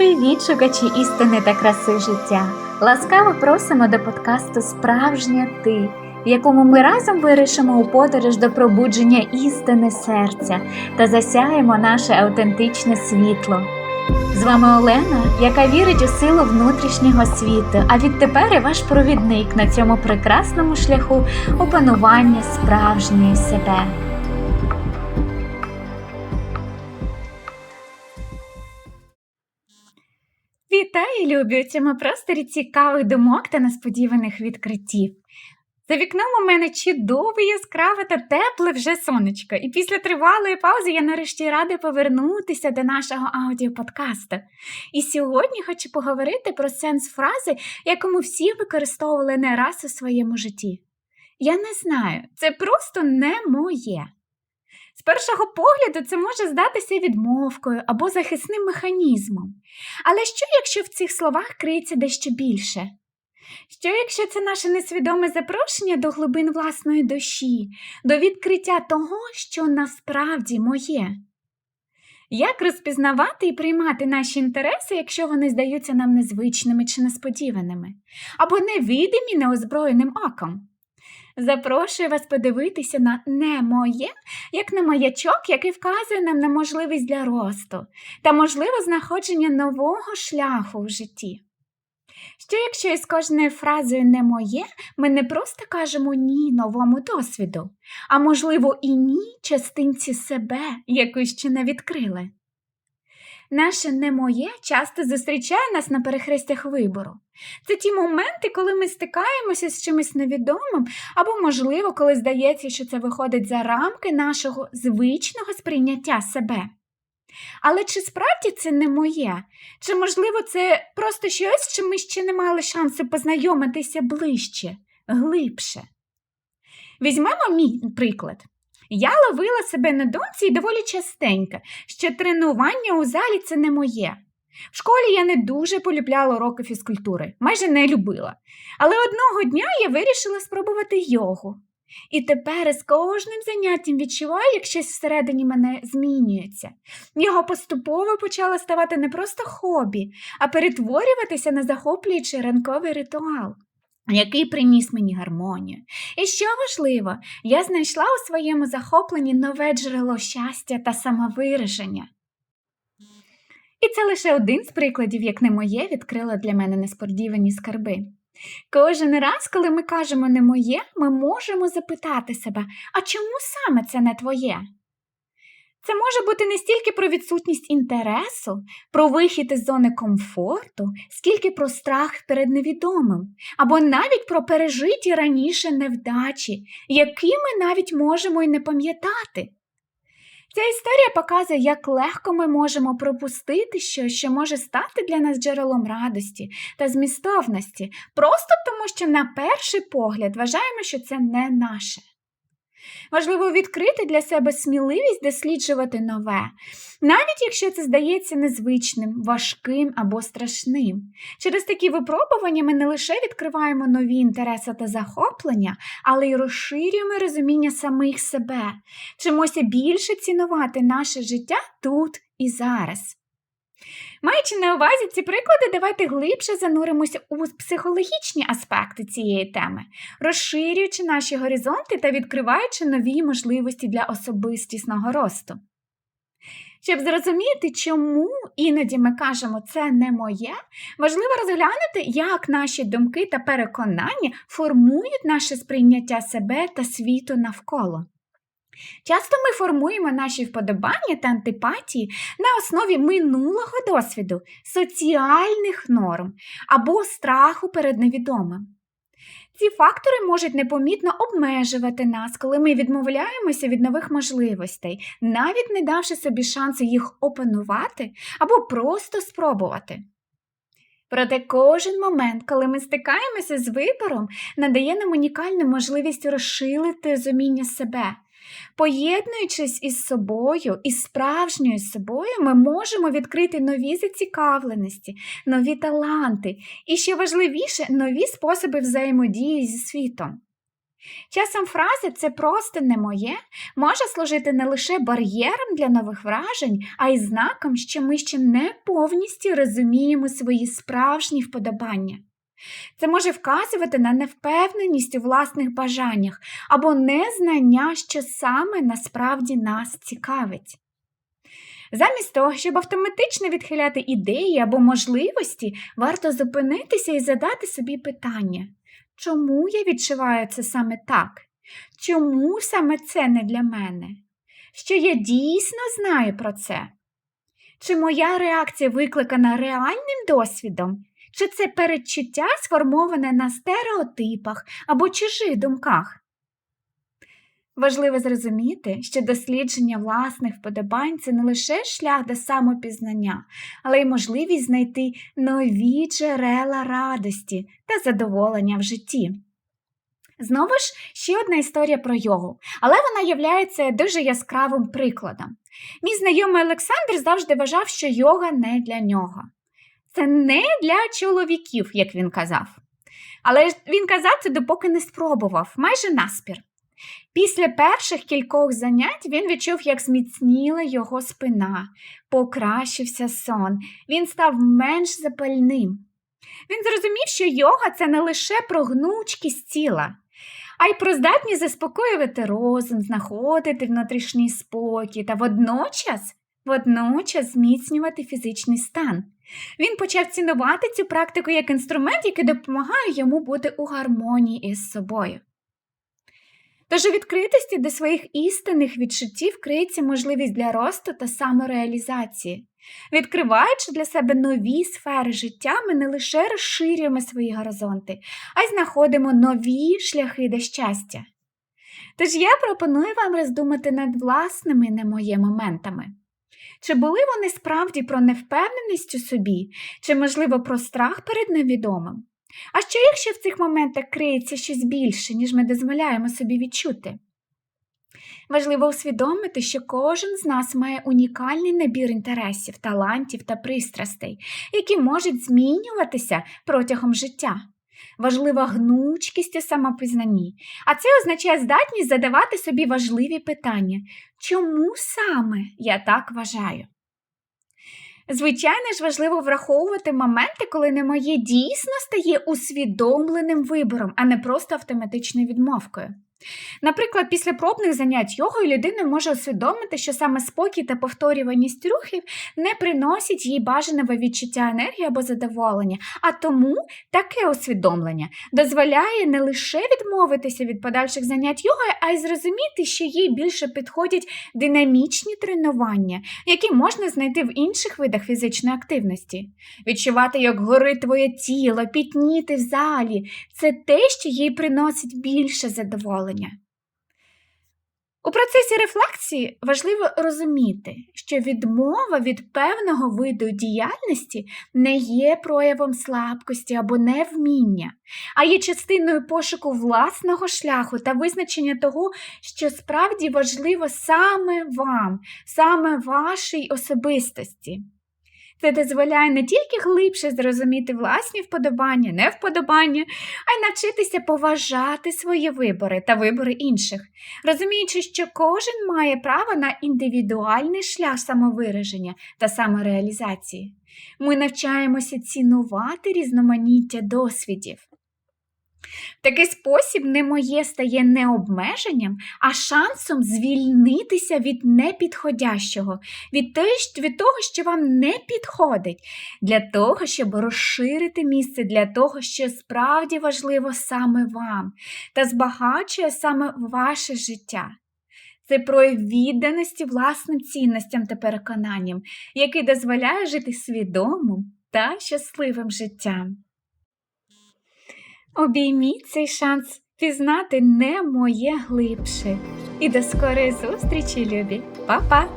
Привіт, шукачі істини та краси життя! Ласкаво просимо до подкасту Справжня ти, в якому ми разом вирішимо у подорож до пробудження істини серця та засяємо наше автентичне світло. З вами Олена, яка вірить у силу внутрішнього світу, а відтепер і ваш провідник на цьому прекрасному шляху опанування справжньої себе. Вітаю, любі, просторі цікавих думок та несподіваних відкриттів. За вікном у мене чудове, яскраве та тепле вже сонечко, і після тривалої паузи я нарешті рада повернутися до нашого аудіоподкасту. І сьогодні хочу поговорити про сенс фрази, яку ми всі використовували не раз у своєму житті. Я не знаю, це просто не моє. З першого погляду це може здатися відмовкою або захисним механізмом. Але що, якщо в цих словах криється дещо більше? Що, якщо це наше несвідоме запрошення до глибин власної душі, до відкриття того, що насправді моє? Як розпізнавати і приймати наші інтереси, якщо вони здаються нам незвичними чи несподіваними, або невидимі неозброєним оком? Запрошую вас подивитися на не моє, як на маячок, який вказує нам на можливість для росту та можливе знаходження нового шляху в житті. Що, якщо із кожною фразою не моє, ми не просто кажемо ні новому досвіду, а можливо, і ні частинці себе, яку ще не відкрили. Наше не моє часто зустрічає нас на перехрестях вибору. Це ті моменти, коли ми стикаємося з чимось невідомим, або, можливо, коли здається, що це виходить за рамки нашого звичного сприйняття себе. Але чи справді це не моє? Чи, можливо, це просто щось, чим ми ще не мали шансу познайомитися ближче, глибше? Візьмемо мій приклад. Я ловила себе на думці і доволі частенько, що тренування у залі це не моє. В школі я не дуже полюбляла уроки фізкультури, майже не любила. Але одного дня я вирішила спробувати йогу. І тепер з кожним заняттям відчуваю, як щось всередині мене змінюється. Його поступово почало ставати не просто хобі, а перетворюватися на захоплюючий ранковий ритуал який приніс мені гармонію. І що важливо, я знайшла у своєму захопленні нове джерело щастя та самовираження. І це лише один з прикладів, як не моє, відкрило для мене несподівані скарби. Кожен раз, коли ми кажемо не моє, ми можемо запитати себе, а чому саме це не твоє? Це може бути не стільки про відсутність інтересу, про вихід із зони комфорту, скільки про страх перед невідомим, або навіть про пережиті раніше невдачі, які ми навіть можемо й не пам'ятати. Ця історія показує, як легко ми можемо пропустити щось, що може стати для нас джерелом радості та змістовності, просто тому що на перший погляд вважаємо, що це не наше. Важливо відкрити для себе сміливість досліджувати нове, навіть якщо це здається незвичним, важким або страшним. Через такі випробування ми не лише відкриваємо нові інтереси та захоплення, але й розширюємо розуміння самих себе, вчимося більше цінувати наше життя тут і зараз. Маючи на увазі ці приклади, давайте глибше зануримося у психологічні аспекти цієї теми, розширюючи наші горизонти та відкриваючи нові можливості для особистісного росту. Щоб зрозуміти, чому іноді ми кажемо це не моє, важливо розглянути, як наші думки та переконання формують наше сприйняття себе та світу навколо. Часто ми формуємо наші вподобання та антипатії на основі минулого досвіду, соціальних норм або страху перед невідомим. Ці фактори можуть непомітно обмежувати нас, коли ми відмовляємося від нових можливостей, навіть не давши собі шансу їх опанувати або просто спробувати. Проте кожен момент, коли ми стикаємося з вибором, надає нам унікальну можливість розширити розуміння себе. Поєднуючись із собою, із справжньою собою, ми можемо відкрити нові зацікавленості, нові таланти і, що важливіше, нові способи взаємодії зі світом. Часом фрази це просто не моє може служити не лише бар'єром для нових вражень, а й знаком, що ми ще не повністю розуміємо свої справжні вподобання. Це може вказувати на невпевненість у власних бажаннях або незнання, що саме насправді нас цікавить. Замість того, щоб автоматично відхиляти ідеї або можливості, варто зупинитися і задати собі питання, чому я відчуваю це саме так? Чому саме це не для мене? Що я дійсно знаю про це? Чи моя реакція викликана реальним досвідом? Чи це передчуття сформоване на стереотипах або чужих думках? Важливо зрозуміти, що дослідження власних вподобань це не лише шлях до самопізнання, але й можливість знайти нові джерела радості та задоволення в житті. Знову ж ще одна історія про йогу, але вона є дуже яскравим прикладом. Мій знайомий Олександр завжди вважав, що йога не для нього. Це не для чоловіків, як він казав. Але він казав це допоки не спробував, майже наспір. Після перших кількох занять він відчув, як зміцніла його спина, покращився сон, він став менш запальним. Він зрозумів, що йога це не лише про гнучкість тіла, а й про здатність заспокоювати розум, знаходити внутрішній спокій та водночас, водночас зміцнювати фізичний стан. Він почав цінувати цю практику як інструмент, який допомагає йому бути у гармонії із собою. Тож у відкритості до своїх істинних відчуттів криється можливість для росту та самореалізації. Відкриваючи для себе нові сфери життя, ми не лише розширюємо свої горизонти, а й знаходимо нові шляхи до щастя. Тож я пропоную вам роздумати над власними не моє моментами. Чи були вони справді про невпевненість у собі, чи, можливо, про страх перед невідомим? А що, якщо в цих моментах криється щось більше, ніж ми дозволяємо собі відчути? Важливо усвідомити, що кожен з нас має унікальний набір інтересів, талантів та пристрастей, які можуть змінюватися протягом життя. Важлива гнучкість у самопізнанні, а це означає здатність задавати собі важливі питання, чому саме я так вважаю? Звичайно ж, важливо враховувати моменти, коли немає дійсно стає усвідомленим вибором, а не просто автоматичною відмовкою. Наприклад, після пробних занять йогою людина може усвідомити, що саме спокій та повторюваність рухів не приносять їй бажаного відчуття енергії або задоволення, а тому таке усвідомлення дозволяє не лише відмовитися від подальших занять йогою, а й зрозуміти, що їй більше підходять динамічні тренування, які можна знайти в інших видах фізичної активності. Відчувати, як горить твоє тіло, пітніти в залі це те, що їй приносить більше задоволення задоволення. У процесі рефлексії важливо розуміти, що відмова від певного виду діяльності не є проявом слабкості або невміння, а є частиною пошуку власного шляху та визначення того, що справді важливо саме вам, саме вашій особистості. Це дозволяє не тільки глибше зрозуміти власні вподобання, невподобання, а й навчитися поважати свої вибори та вибори інших, розуміючи, що кожен має право на індивідуальний шлях самовираження та самореалізації. Ми навчаємося цінувати різноманіття досвідів. Такий спосіб не моє стає не обмеженням, а шансом звільнитися від непідходящого, від, того, що вам не підходить, для того, щоб розширити місце для того, що справді важливо саме вам, та збагачує саме ваше життя. Це прояв відданості власним цінностям та переконанням, який дозволяє жити свідомим та щасливим життям. Обійміть цей шанс пізнати не моє глибше. І до скорої зустрічі, любі, Па-па!